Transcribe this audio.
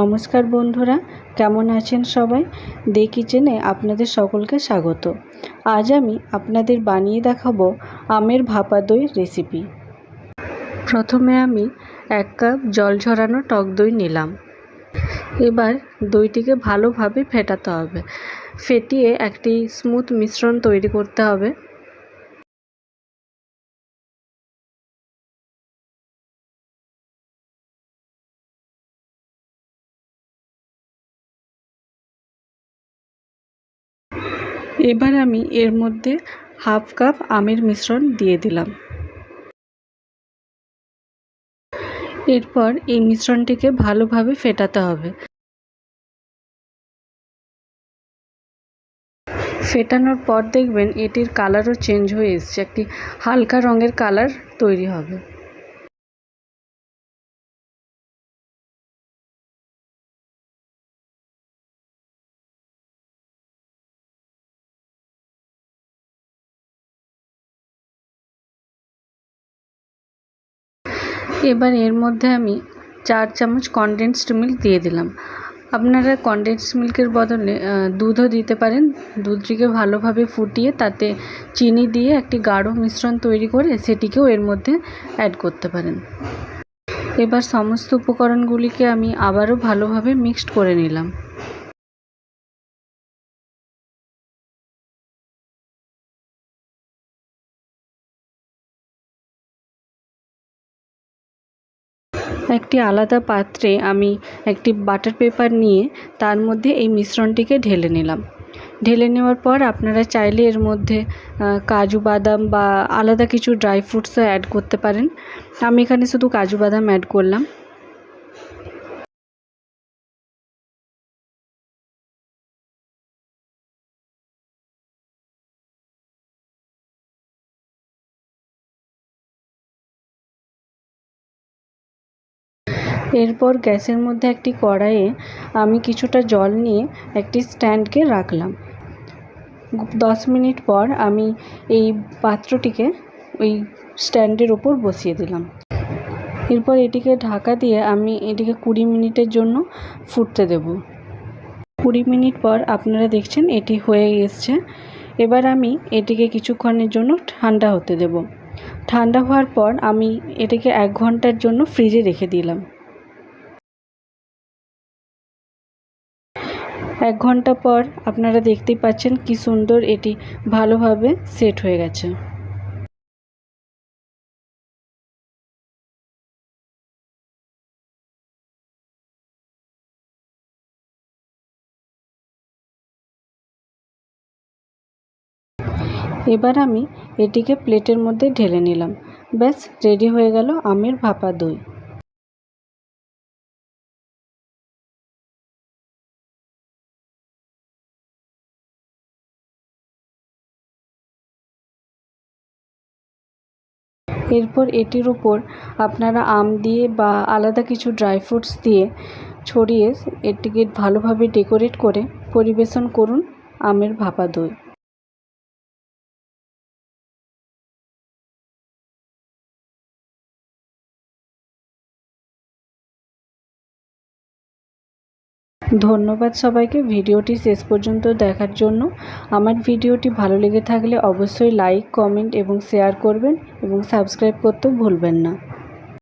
নমস্কার বন্ধুরা, কেমন আছেন সবাই? দে কিচেনে আপনাদের সকলকে স্বাগত। আজ আমি আপনাদের বানিয়ে দেখাবো আমের ভাপা দই রেসিপি প্রথমে আমি এক কাপ জল ঝরানো টক দই নিলাম। এবার দইটিকে ভালোভাবে ফেটাতে হবে। ফেটিয়ে একটি স্মুথ মিশ্রণ তৈরি করতে হবে। এবার আমি এর মধ্যে হাফ কাপ আমের মিশ্রণ দিয়ে দিলাম। এরপর এই মিশ্রণটিকে ভালোভাবে ফেটাতে হবে। ফেটানোর পর দেখবেন এটির কালারও চেঞ্জ হয়ে এসছে। একটি হালকা রঙের কালার তৈরি হবে। এবার এর মধ্যে আমি চার চামচ কনডেন্সড মিল্ক দিয়ে দিলাম। আপনারা কনডেন্স মিল্কের বদলে দুধও দিতে পারেন। দুধটিকে ভালোভাবে ফুটিয়ে তাতে চিনি দিয়ে একটি গাঢ় মিশ্রণ তৈরি করে সেটিকেও এর মধ্যে অ্যাড করতে পারেন। এবার সমস্ত উপকরণগুলিকে আমি আবারও ভালোভাবে মিক্সড করে নিলাম। একটি আলাদা পাত্রে আমি একটি বাটার পেপার নিয়ে তার মধ্যে এই মিশ্রণটিকে ঢেলে নিলাম। ঢেলে নেওয়ার পর আপনারা চাইলে এর মধ্যে কাজু বাদাম বা আলাদা কিছু ড্রাই ফ্রুটসও অ্যাড করতে পারেন। আমি এখানে শুধু কাজু বাদাম অ্যাড করলাম। এরপর গ্যাসের মধ্যে একটি কড়াইয়ে আমি কিছুটা জল নিয়ে একটি স্ট্যান্ডকে রাখলাম। দশ মিনিট পর আমি এই পাত্রটিকে ওই স্ট্যান্ডের ওপর বসিয়ে দিলাম। এরপর এটিকে ঢাকা দিয়ে আমি এটিকে কুড়ি মিনিটের জন্য ফুটতে দেব। কুড়ি মিনিট পর আপনারা দেখছেন এটি হয়ে এসছে। এবার আমি এটিকে কিছুক্ষণের জন্য ঠান্ডা হতে দেব। ঠান্ডা হওয়ার পর আমি এটিকে এক ঘণ্টার জন্য ফ্রিজে রেখে দিলাম। এক ঘণ্টা পর আপনারা দেখতেই পাচ্ছেন কি সুন্দর এটি ভালোভাবে সেট হয়ে গেছে। এবার আমি এটিকে প্লেটের মধ্যে ঢেলে নিলাম। ব্যাস রেডি হয়ে গেল আমের ভাপা দই। এরপর এটির উপর আপনারা আম দিয়ে বা আলাদা কিছু ড্রাই ফ্রুটস দিয়ে ছড়িয়ে এটিকে ভালোভাবে ডেকোরেট করে পরিবেশন করুন আমের ভাপা দই। ধন্যবাদ সবাইকে। ভিডিওটি শেষ পর্যন্ত দেখার জন্য। আমার ভিডিওটি ভালো লেগে থাকলে অবশ্যই লাইক কমেন্ট এবং শেয়ার করবেন এবং সাবস্ক্রাইব করতেও ভুলবেন না।